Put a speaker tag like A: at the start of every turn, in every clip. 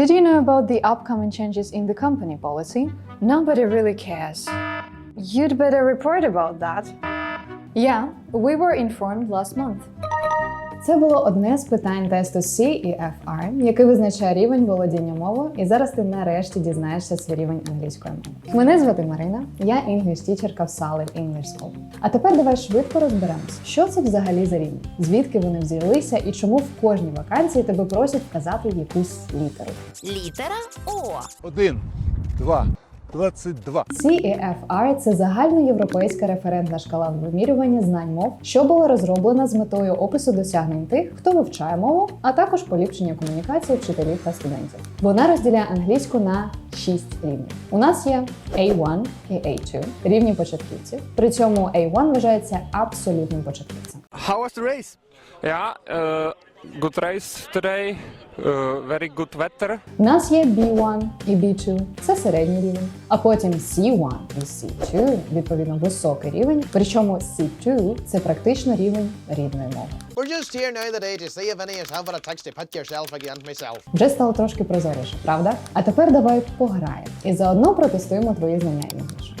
A: Did you know about the upcoming changes in the company policy? Nobody really cares. You'd better report about that. Yeah, we were informed last month. Це було одне з питань тесту CEFR, який визначає рівень володіння мовою, і зараз ти нарешті дізнаєшся свій рівень англійської мови. Мене звати Марина, я інгліш тічерка в Solid English School. А тепер давай швидко розберемось, що це взагалі за рівень, звідки вони взялися і чому в кожній вакансії тебе просять вказати якусь літеру.
B: Літера О.
C: Один, два, двадцять два.
A: CEFR – це загальноєвропейська референтна шкала вимірювання знань мов, що була розроблена з метою опису досягнень тих, хто вивчає мову, а також поліпшення комунікації вчителів та студентів. Вона розділяє англійську на 6 рівнів. У нас є A1 і A2 – рівні початківців. При цьому A1 вважається абсолютним початківцем.
D: How was the race?
E: Yeah, uh, good race today. Uh, very good weather.
A: У нас є B1 і B2 – це середній рівень, а потім C1 і C2 – відповідно високий рівень. Причому C2 – це практично рівень рідної мови.
F: We're just here now today to see if any of have a text to put yourself against myself.
A: Вже стало трошки прозоріше, правда? А тепер давай пограємо і заодно протестуємо твої знання.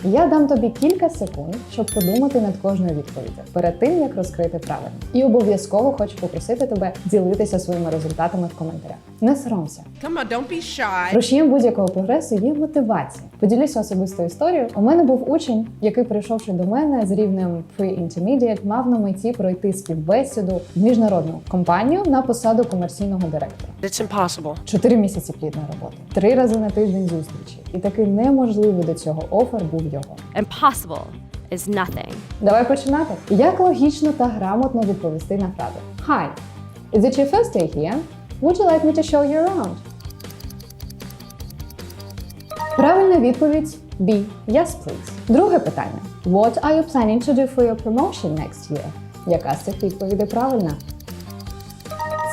A: Я дам тобі кілька секунд, щоб подумати над кожною відповіддю перед тим, як розкрити правильно. І обов'язково хочу попросити тебе ділитися своїми результатами в коментарях. Не соромся.
B: Come on, don't be shy.
A: Рушієм будь-якого прогресу є мотивація. Поділюся особистою історією. У мене був учень, який, прийшовши до мене з рівнем Pre-Intermediate, мав на меті пройти співбесіду в міжнародну компанію на посаду комерційного директора.
B: It's impossible.
A: Чотири місяці плідної роботи, три рази на тиждень зустрічі, і такий неможливий до цього офер був його.
G: Impossible is nothing.
A: Давай починати. Як логічно та грамотно відповісти на фразу Hi, is it your first day here? Would you like me to show you around? Правильна відповідь B. Yes, please. Друге питання. What are you planning to do for your promotion next year? Яка з цих відповідей правильна?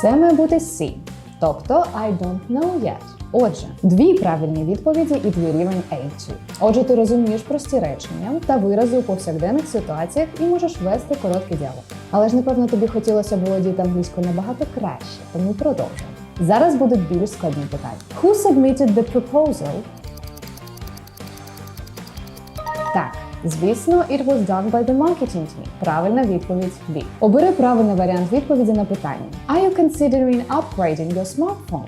A: Це має бути C. Тобто I don't know yet. Отже, дві правильні відповіді і твій рівень A2. Отже, ти розумієш прості речення та вирази у повсякденних ситуаціях і можеш вести короткий діалог. Але ж напевно тобі хотілося володіти англійською набагато краще, тому продовжуємо. Зараз будуть більш складні питання. Who submitted the proposal? Так, звісно, it was done by the marketing team. Правильна відповідь B. Обери правильний варіант відповіді на питання. Are you considering upgrading your smartphone?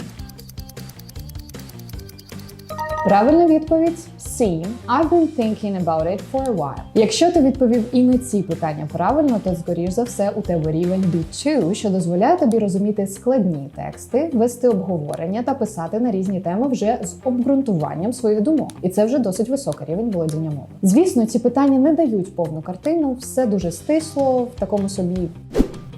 A: Правильна відповідь C. I've been thinking about it for a while. Якщо ти відповів і на ці питання правильно, то скоріш за все у тебе рівень B2, що дозволяє тобі розуміти складні тексти, вести обговорення та писати на різні теми вже з обґрунтуванням своїх думок. І це вже досить високий рівень володіння мови. Звісно, ці питання не дають повну картину, все дуже стисло в такому собі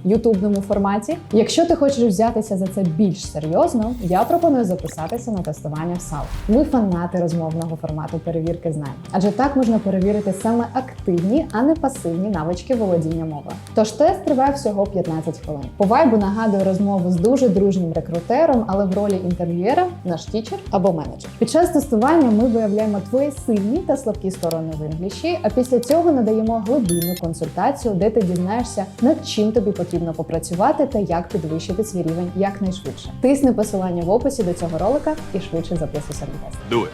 A: ютубному форматі. Якщо ти хочеш взятися за це більш серйозно, я пропоную записатися на тестування в САЛ. Ми фанати розмовного формату перевірки знань, адже так можна перевірити саме активні, а не пасивні навички володіння мовою. Тож тест триває всього 15 хвилин. По вайбу нагадую розмову з дуже дружнім рекрутером, але в ролі інтерв'юєра наш тічер або менеджер. Під час тестування ми виявляємо твої сильні та слабкі сторони в інгліші, а після цього надаємо глибинну консультацію, де ти дізнаєшся, над чим тобі потрібно попрацювати та як підвищити свій рівень якнайшвидше. Тисни посилання в описі до цього ролика і швидше записуйся на тест.
C: Do it.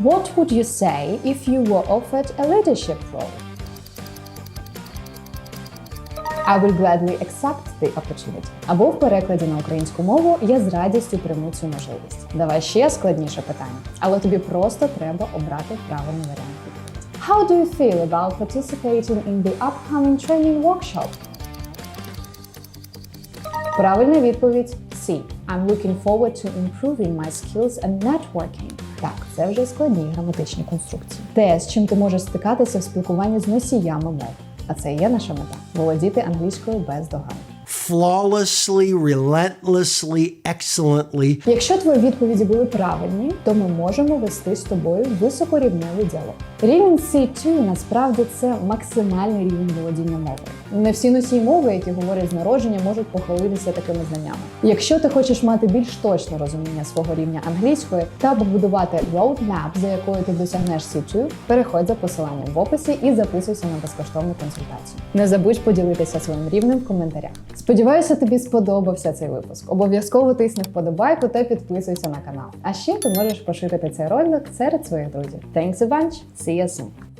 A: What would you say if you were offered a leadership role? I will gladly accept the opportunity. Або в перекладі на українську мову я з радістю прийму цю можливість. Давай ще складніше питання, але тобі просто треба обрати правильний варіант. How do you feel about participating in the upcoming training workshop? Правильна відповідь C. I'm looking forward to improving my skills and networking. Так, це вже складні граматичні конструкції. Те, з чим ти можеш стикатися в спілкуванні з носіями мов. А це і є наша мета володіти англійською без доган.
H: Flawlessly, relentlessly, excellently.
A: Якщо твої відповіді були правильні, то ми можемо вести з тобою високорівневий діалог. Рівень C2 насправді це максимальний рівень володіння мовою. Не всі носії мови, які говорять з народження, можуть похвалитися такими знаннями. Якщо ти хочеш мати більш точне розуміння свого рівня англійської та побудувати roadmap, за якою ти досягнеш C2, переходь за посиланням в описі і записуйся на безкоштовну консультацію. Не забудь поділитися своїм рівнем в коментарях. Сподіваюся, тобі сподобався цей випуск. Обов'язково тисни вподобайку та підписуйся на канал. А ще ти можеш поширити цей ролик серед своїх друзів. Thanks a bunch, see you soon!